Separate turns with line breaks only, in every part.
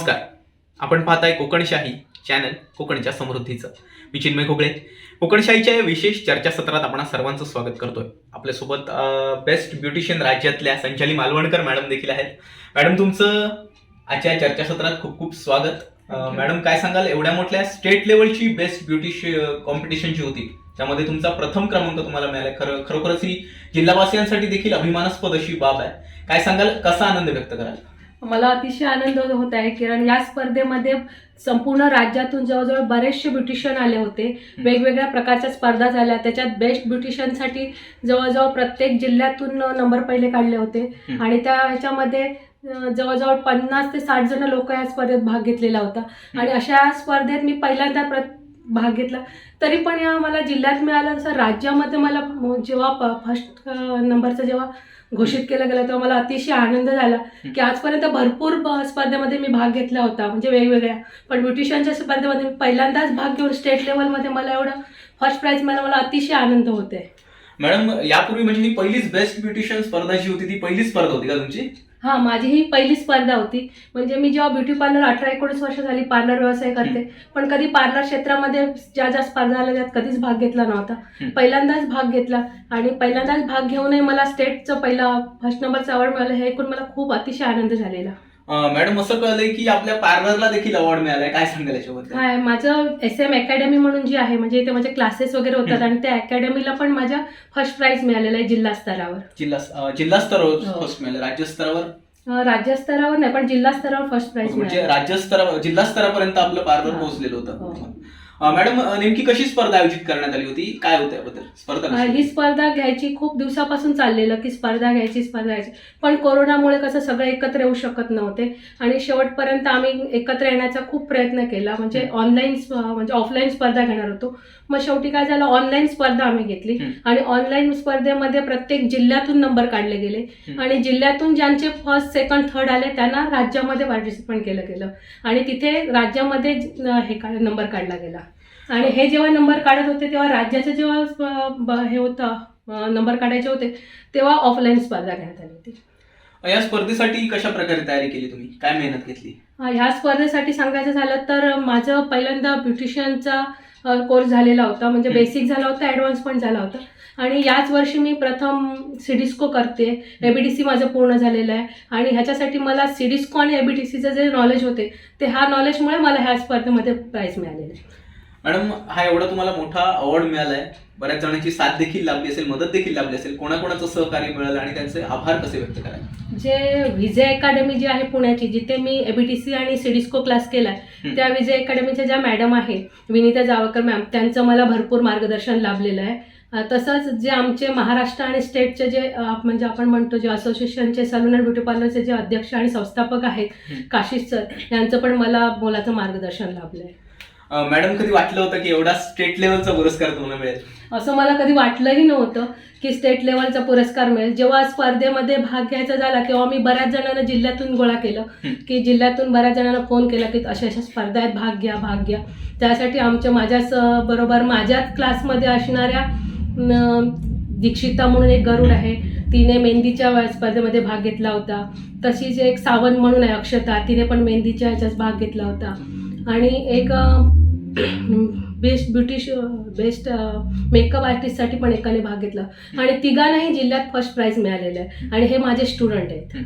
नमस्कार. आपण पाहताय कोकणशाही चॅनल कोकणच्या समृद्धीचं. मी चिन्मय खोगळे. कोकणशाहीच्या या विशेष चर्चासत्रात आपण सर्वांचं स्वागत करतोय. आपल्यासोबत बेस्ट ब्युटिशियन राज्यातल्या संचाली मालवणकर मॅडम देखील आहेत. मॅडम तुमचं आजच्या चर्चासत्रात खूप खूप स्वागत. मॅडम काय सांगाल? एवढ्या मोठ्या स्टेट लेवलची बेस्ट ब्युटिश कॉम्पिटिशन जी होती. त्यामध्ये तुमचा प्रथम क्रमांक तुम्हाला मिळाला खरं खरोखरच ही जिल्हावासियांसाठी देखील अभिमानास्पद अशी बाब आहे. काय सांगाल? कसा आनंद व्यक्त कराल?
मला अतिशय आनंद होत आहे कारण. या स्पर्धेमध्ये संपूर्ण राज्यातून जवळजवळ बरेचसे ब्युटिशियन आले होते. वेगवेगळ्या प्रकारच्या स्पर्धा झाल्या. त्याच्यात बेस्ट ब्युटिशियनसाठी जवळजवळ प्रत्येक जिल्ह्यातून नंबर पहिले काढले होते. आणि त्या ह्याच्यामध्ये जवळजवळ पन्नास ते साठ जण लोक या स्पर्धेत भाग घेतलेला होता. आणि अशा स्पर्धेत मी पहिल्यांदा प्र भाग घेतला. तरी पण या मला जिल्ह्यात मिळालं तसं राज्यामध्ये मला जेव्हा फर्स्ट नंबरचं जेव्हा घोषित केलं गेलं तेव्हा मला अतिशय आनंद झाला की आजपर्यंत भरपूर स्पर्धेमध्ये मी भाग घेतला होता म्हणजे वेगवेगळ्या. पण ब्युटिशियनच्या स्पर्धेमध्ये मी पहिल्यांदाच भाग घेऊन स्टेट लेवलमध्ये मला एवढं फर्स्ट प्राईज मला मला अतिशय आनंद होते
मॅडम यापूर्वी म्हणजे ही पहिलीच बेस्ट ब्युटिशियन स्पर्धा जी होती ती पहिलीच स्पर्धा होती का तुमची?
हा माझी ही पहिली स्पर्धा होती. म्हणजे मी जेव्हा ब्युटी पार्लर अठरा एकोणीस वर्ष झाली पार्लर व्यवसाय करते. पण कधी पार्लर क्षेत्रामध्ये ज्या ज्या स्पर्धा आल्या त्यात कधीच भाग घेतला नव्हता. पहिल्यांदाच भाग घेतला आणि पहिल्यांदाच भाग घेऊनही मला स्टेटचं पहिला फर्स्ट नंबरचं अवॉर्ड मिळालं हे ऐकून मला खूप अतिशय आनंद झालेला.
मॅडम असं कळलंय की आपल्या पार्लरला देखील अवॉर्ड मिळालाय काय सांगाल याच्याबद्दल
काय माझं एस एम अकॅडमी म्हणून जी आहे म्हणजे इथे माझे क्लासेस वगैरे होतात
हं.
आणि त्या अकॅडमीला पण माझ्या फर्स्ट प्राईज मिळालेलं आहे जिल्हा स्तरावर
जिल्हा अं, जिल्हा स्तरावर
हो.
फर्स्ट मिळालं राज्य स्तरावर
अं, राज्य स्तरावर नाही पण जिल्हा स्तरावर फर्स्ट प्राईज
म्हणजे
मिळालं
राज्य स्तरावर जिल्हा स्तरापर्यंत आपलं पार्लर
हा.
पोहोचलेलं
हो.
होतं अं, मॅडम नेमकी कशी स्पर्धा आयोजित करण्यात आली होती? काय होतं याबद्दल? स्पर्धा
ही स्पर्धा घ्यायची खूप दिवसापासून चाललेलं की स्पर्धा घ्यायची स्पर्धा घ्यायची. पण कोरोनामुळे कसं सगळे एकत्र येऊ शकत नव्हते. आणि शेवटपर्यंत आम्ही एकत्र येण्याचा खूप प्रयत्न केला. म्हणजे ऑनलाईन म्हणजे ऑफलाईन स्पर्धा घेणार होतो. मग शेवटी काय झालं? ऑनलाईन स्पर्धा आम्ही घेतली. आणि ऑनलाईन स्पर्धेमध्ये प्रत्येक जिल्ह्यातून नंबर काढले गेले. आणि जिल्ह्यातून ज्यांचे फर्स्ट सेकंड थर्ड आले त्यांना राज्यामध्ये पार्टिसिपेट केलं गेलं. आणि तिथे राज्यामध्ये हे नंबर काढला गेला. आणि हे जेव्हा नंबर काढत होते तेव्हा राज्याचे जेव्हा हे होतं नंबर काढायचे होते तेव्हा ऑफलाईन स्पर्धा घेण्यात आली होती.
या स्पर्धेसाठी कशा प्रकारे तयारी केली तुम्ही? काय मेहनत घेतली?
ह्या स्पर्धेसाठी सांगायचं झालं तर माझं पहिल्यांदा ब्युटिशियनचा कोर्स झालेला होता. म्हणजे. बेसिक झाला होता ॲडव्हान्स पण झाला होता. आणि याच वर्षी मी प्रथम सिडिस्को करते. एबीडीसी माझं पूर्ण झालेलं आहे. आणि ह्याच्यासाठी मला सिडिस्को आणि एबीडीसीचं जे नॉलेज होते ते हा नॉलेजमुळे मला ह्या स्पर्धेमध्ये प्राईज मिळालेलं आहे.
मॅडम हा एवढा तुम्हाला मोठा अवॉर्ड मिळालाय. बऱ्याच जणांची साथ देखील लाभली असेल मदत देखील लाभली असेल. कोणाकोणाचं सहकार्य मिळालं आणि त्यांचे आभार कसे व्यक्त कराल
जे विजय अकॅडमी जी आहे पुण्याची जिथे मी एबीटीसी आणि सिडिस्को क्लास केला. त्या विजय अकॅडमीच्या ज्या मॅडम आहे विनीता जावकर मॅम त्यांचं मला भरपूर मार्गदर्शन लाभलेलं आहे. तसंच जे आमचे महाराष्ट्र आणि स्टेटचे जे म्हणजे आपण म्हणतो जे असोसिएशनचे सलून अँड ब्युटी पार्लरचे जे अध्यक्ष आणि संस्थापक आहेत. काशिश सर यांचं पण मला मोलाचं मार्गदर्शन लाभलं आहे
मॅडम कधी वाटलं होतं की एवढा स्टेट लेवलचा पुरस्कार तुम्हाला मिळेल?
असं मला कधी वाटलंही नव्हतं की स्टेट लेवलचा पुरस्कार मिळेल. जेव्हा स्पर्धेमध्ये भाग घ्यायचा झाला किंवा मी बऱ्याच जणांना जिल्ह्यातून गोळा केलं. की जिल्ह्यातून बऱ्याच जणांना फोन केला की अशा अशा स्पर्धा आहेत भाग घ्या भाग घ्या. त्यासाठी आमच्या माझ्याच बरोबर माझ्याच क्लासमध्ये असणाऱ्या दीक्षिता म्हणून एक गरुड आहे. तिने मेहंदीच्या स्पर्धेमध्ये भाग घेतला होता. तशीच एक सावंत म्हणून आहे अक्षता. तिने पण मेहंदीच्या ह्याच्यात भाग घेतला होता. आणि एक बेस्ट ब्युटिश बेस्ट मेकअप आर्टिस्टसाठी पण एकाने भाग घेतला. आणि तिघांनाही जिल्ह्यात फर्स्ट प्राईज मिळालेलं आहे. आणि हे माझे स्टुडंट आहेत.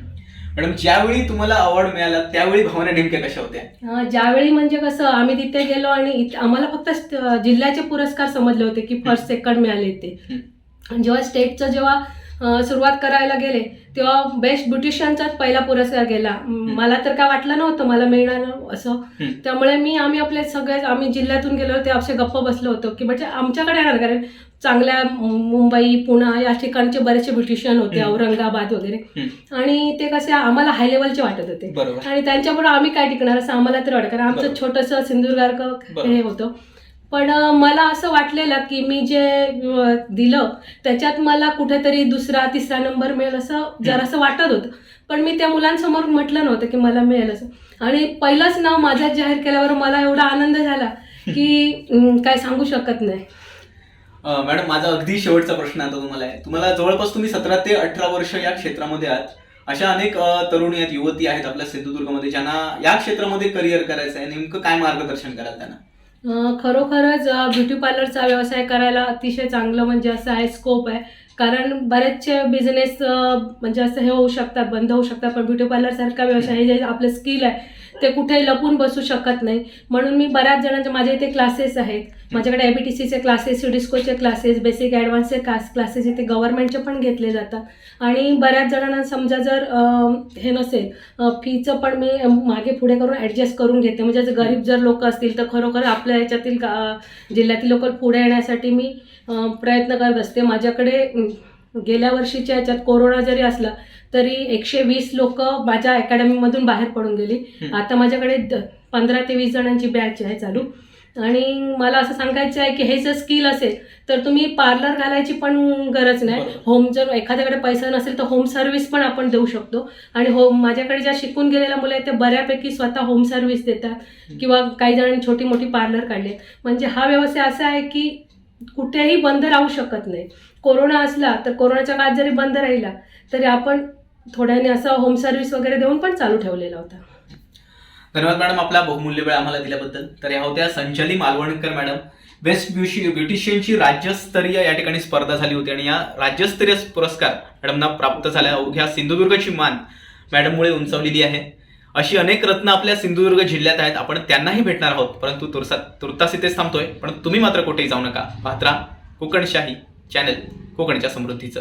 मॅडम ज्यावेळी तुम्हाला अवॉर्ड मिळाला त्यावेळी भावना नेमक्या कशा होत्या?
ज्यावेळी म्हणजे कसं आम्ही तिथे गेलो आणि आम्हाला फक्त जिल्ह्याचे पुरस्कार समजले होते की फर्स्ट सेकंड मिळाले ते. जेव्हा स्टेटचं जेव्हा सुरुवात करायला गेले तेव्हा बेस्ट ब्युटिशियनचाच पहिला पुरस्कार गेला मला तर काय वाटलं नव्हतं मला मिळणार असं. त्यामुळे मी आम्ही आपले सगळे आम्ही जिल्ह्यातून गेलो ते असे गप्प बसलो होतो की म्हणजे आमच्याकडे येणार कारण चांगल्या मुंबई पुणे या ठिकाणचे बरेचसे ब्युटिशियन होते. औरंगाबाद वगैरे. आणि ते कसे आम्हाला हाय लेवलचे वाटत होते आणि त्यांच्यापुढे आम्ही काय टिकणार असं आम्हाला तरी वाटत कारण आमचं. छोटंसं सिंधुदुर्ग. हे होतं पण मला असं वाटलेलं की मी जे दिलं त्याच्यात मला कुठेतरी दुसरा तिसरा नंबर मिळेल असं जरासं वाटत होतं. पण मी त्या मुलांसमोर म्हटलं नव्हतं की मला मिळेल असं. आणि पहिलंच नाव माझ्यात जाहीर केल्यावर मला एवढा आनंद झाला की काय सांगू शकत नाही.
मॅडम माझा अगदी शेवटचा प्रश्न आता तुम्हाला आहे. तुम्हाला जवळपास तुम्ही सतरा ते अठरा वर्ष या क्षेत्रामध्ये आहात. अशा अनेक तरुणी आहेत युवती आहेत आपल्या सिंधुदुर्गमध्ये ज्यांना या क्षेत्रामध्ये करिअर करायचं आहे. नेमकं काय मार्गदर्शन कराल त्यांना?
खरोखरच ब्युटी पार्लरचा व्यवसाय करायला अतिशय चांगलं म्हणजे असं आहे स्कोप आहे. कारण बरेचसे बिझनेस म्हणजे असं हे होऊ शकतात बंद होऊ शकतात पण ब्युटी पार्लरसारखा व्यवसाय हे जे आपलं स्किल आहे ते कुठेही लपून बसू शकत नाही. म्हणून मी बऱ्याच जणांचे माझ्या इथे क्लासेस आहेत. माझ्याकडे एबीटीसीचे टी सीचे क्लासेस सिडिस्कोचे क्लासेस बेसिक ॲडव्हान्सचे क्लास क्लासेस इथे गव्हर्नमेंटचे पण घेतले जातात. आणि बऱ्याच जणांना समजा जर हे नसेल फीचं पण मी मागे पुढे करून ॲडजस्ट करून घेते. म्हणजे जर गरीब जर लोक असतील तर खरोखर आपल्या याच्यातील जिल्ह्यातील लोक पुढे येण्यासाठी मी प्रयत्न करत असते. माझ्याकडे गेल्या वर्षीच्या याच्यात कोरोना जरी असला तरी एकशे वीस लोक माझ्या अकॅडमीमधून बाहेर पडून गेली. आता माझ्याकडे पंधरा ते वीस जणांची बॅच आहे चालू. आणि मला असं सांगायचं आहे की हे जर स्किल असेल तर तुम्ही पार्लर घालायची पण गरज नाही. होम जर एखाद्याकडे पैसा नसेल तर होम सर्व्हिस पण आपण देऊ शकतो. आणि होम माझ्याकडे ज्या शिकून गेलेल्या मुलं आहेत ते बऱ्यापैकी स्वतः होम सर्व्हिस देतात. किंवा काही जणांनी छोटी मोठी पार्लर काढले म्हणजे हा व्यवसाय असा आहे की कुठेही बंद राहू शकत नाही. कोरोना असला तर कोरोनाच्या काळात जरी बंद राहिला तरी आपण थोड्याने असा होम सर्व्हिस वगैरे देऊन पण चालू ठेवलेला होता.
धन्यवाद मॅडम आपला बहुमूल्य वेळ आम्हाला दिल्याबद्दल. तर या होत्या संचाली मालवणकर मॅडम. बेस्ट ब्युशी ब्युटिशियनची राज्यस्तरीय या ठिकाणी स्पर्धा झाली होती आणि या राज्यस्तरीय पुरस्कार मॅडमना प्राप्त झाल्या अवघ्या सिंधुदुर्गची मान मॅडममुळे उंचावलेली आहे. अशी अनेक रत्न आपल्या सिंधुदुर्ग जिल्ह्यात आहेत. आपण त्यांनाही भेटणार आहोत. परंतु तुरसा तुर्तास इथेच थांबतोय. पण तुम्ही मात्र कुठेही जाऊ नका. पात्रा कोकणशाही चॅनल कोकणच्या समृद्धीचं.